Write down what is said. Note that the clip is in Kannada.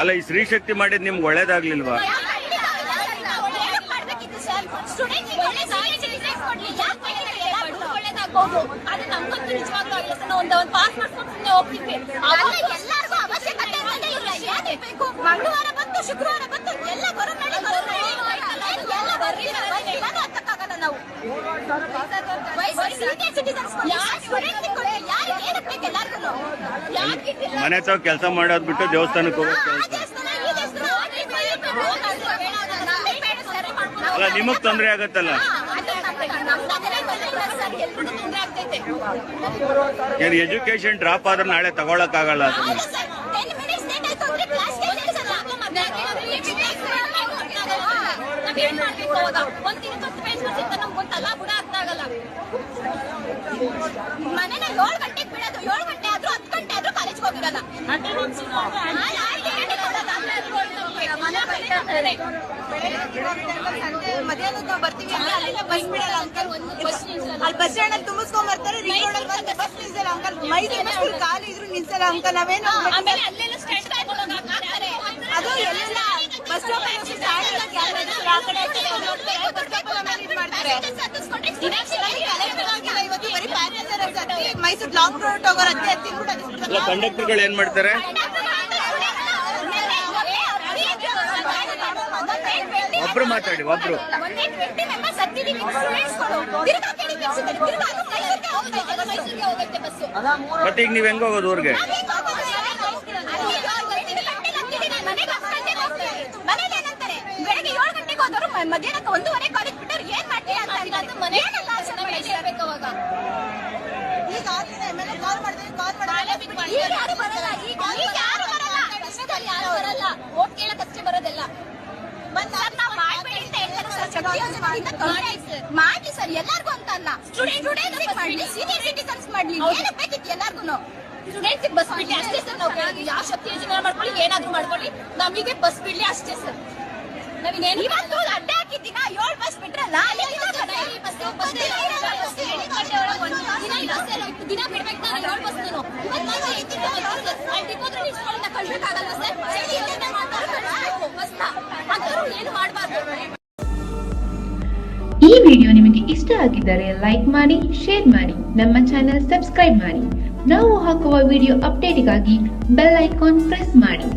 ಅಲ್ಲ ಈ ಸ್ತ್ರೀ ಶಕ್ತಿ ಮಾಡಿದ್ ನಿಮ್ಗೆ ಒಳ್ಳೇದಾಗ್ಲಿಲ್ವಾ? ಮಾಡ್ಬೇಕಿತ್ತು ಮನೆ ತಾವ್ ಕೆಲಸ ಮಾಡೋದ್ ಬಿಟ್ಟು ದೇವಸ್ಥಾನಕ್ಕೆ ಹೋಗೋದು ಅಲ್ಲ, ನಿಮಗ್ ತೊಂದರೆ ಆಗತ್ತಲ್ಲ? ಏನ್ ಎಜುಕೇಶನ್ ಡ್ರಾಪ್ ಆದ್ರೆ ನಾಳೆ ತಗೊಳಕ್ ಆಗಲ್ಲ ಬೇಡ ಸರ್. ಅಲ್ಲ ನಿಮಗ್ ತೊಂದ್ರೆ ಆಗತ್ತಲ್ಲ ಏನ್ ಎಜುಕೇಶನ್ ಡ್ರಾಪ್ ಆದ್ರೆ ನಾಳೆ ತಗೊಳಕ್ ಆಗಲ್ಲ ಮನೇನ ಏಳು ಗಂಟೆಗೆ ಬಿಡೋದು ಏಳು ಗಂಟೆ ಆದ್ರೂ ಹತ್ತು ಗಂಟೆ ಆದ್ರೂ ಕಾಲೇಜ್ಗೆ ಹೋಗಿರಲ್ಲ ಮಧ್ಯಾಹ್ನ ನಾವು ಬರ್ತೀವಿ ಅಲ್ಲಿಂದ ಬಸ್ ಬಿಡಲ್ಲ ಅಂಕಲ್ ಅಲ್ಲಿ ಬಸ್ ಸ್ಟ್ಯಾಂಡ್ ತುಂಬಿಸ್ಕೊಂಡ್ ಬರ್ತಾರೆ ಬಸ್ ನಿಲ್ಸಲ್ಲ ಅಂಕಲ್ ಬಸ್ ಖಾಲಿ ಇದ್ರು ನಿಲ್ಸಲ್ಲ ಅಂಕಲ್ ನಾವೇನು ಅಲ್ಲೆಲ್ಲ ಅದು ಮೈಸೂರು ಲಾಂಗ್ ರೂಟ್ ಹೋಗೋರು ಕಂಡಕ್ಟರ್ಗಳು ಏನ್ ಮಾಡ್ತಾರೆ ಒಬ್ರು ಮಾತಾಡಿ, ಒಬ್ರು. ಮತ್ತೆ ಈಗ ನೀವ್ ಹೆಂಗ್ ಹೋಗೋದು ಊರ್ಗೆ ಮಧ್ಯಾಹ್ನಕ್ಕೆ ಒಂದೂವರೆ ಕಾಲೇಜ್ ಬಿಟ್ಟವ್ರು ಏನ್ ಮಾಡ್ತೀರಾ ಅಂತ ಚೆನ್ನಾಗಿ ಹೇಳ್ಬೇಕು ಅವಾಗ. ಈಗ ಆಗ್ತಿದೆ ಎಂ ಎಲ್ ಕಾಲ್ ಮಾಡಿದ್ರೆ ಕಾಲ್ ಮಾಡಿದ್ರೆ ಈಗ ಯಾರು ಬರಲ್ಲ ಈಗ ಈಗ ಯಾರು ಬರಲ್ಲ. ಕಷ್ಟದಲ್ಲಿ ಯಾರು ಬರಲ್ಲ. ಓಟ್ ಕೇಳಕ್ ಅಷ್ಟೇ ಬರೋದೆಲ್ಲ. ಹೇಳ್ತಾರೆ ಸರ್. ಎಲ್ಲಾರ್ಗು ಅಂತ ಅಲ್ಲ. ಸ್ಟೂಡೆಂಟ್ ಮಾಡ್ಲಿ ಸೀನಿಯರ್ ಸಿಟಿಸನ್ಸ್ ಮಾಡ್ಲಿ. ಏನಕ್ಕೆ ಬೇಕಿತ್ತು ಎಲ್ಲಾರ್ಗು ಸ್ಟೂಡೆಂಟ್ಸ್ ಬಸ್ ಬಿಡ್ಲಿ ಅಷ್ಟೇ ಸರ್. ನಾವು ಯಾವ ಶಕ್ತಿ ಯೋಜನೆ ಮಾಡ್ಕೊಳ್ಳಿ ಏನಾದ್ರೂ ಮಾಡ್ಕೊಳ್ಳಿ. ನಮಗೆ ಬಸ್ ಬಿಡ್ಲಿ ಅಷ್ಟೇ ಸರ್. ಇವತ್ತು ಅಡ್ಡ ಏಳು ಬಸ್ ಬಿಟ್ರಲ್ಲ? ದಿನ ಬಿಡ್ಬೇಕು ನಾನು ಏಳು ಬಸ್ ನಾನು ಏನು ಮಾಡಬಾರ್ದು? ಈ ವಿಡಿಯೋ ನಿಮಗೆ ಇಷ್ಟ ಆಗಿದ್ದರೆ ಲೈಕ್ ಮಾಡಿ ಶೇರ್ ಮಾಡಿ ನಮ್ಮ ಚಾನೆಲ್ ಸಬ್ಸ್ಕ್ರೈಬ್ ಮಾಡಿ. ನಾವು ಹಾಕುವ ವಿಡಿಯೋ ಅಪ್ಡೇಟ್ಗಾಗಿ ಬೆಲ್ ಐಕಾನ್ ಪ್ರೆಸ್ ಮಾಡಿ.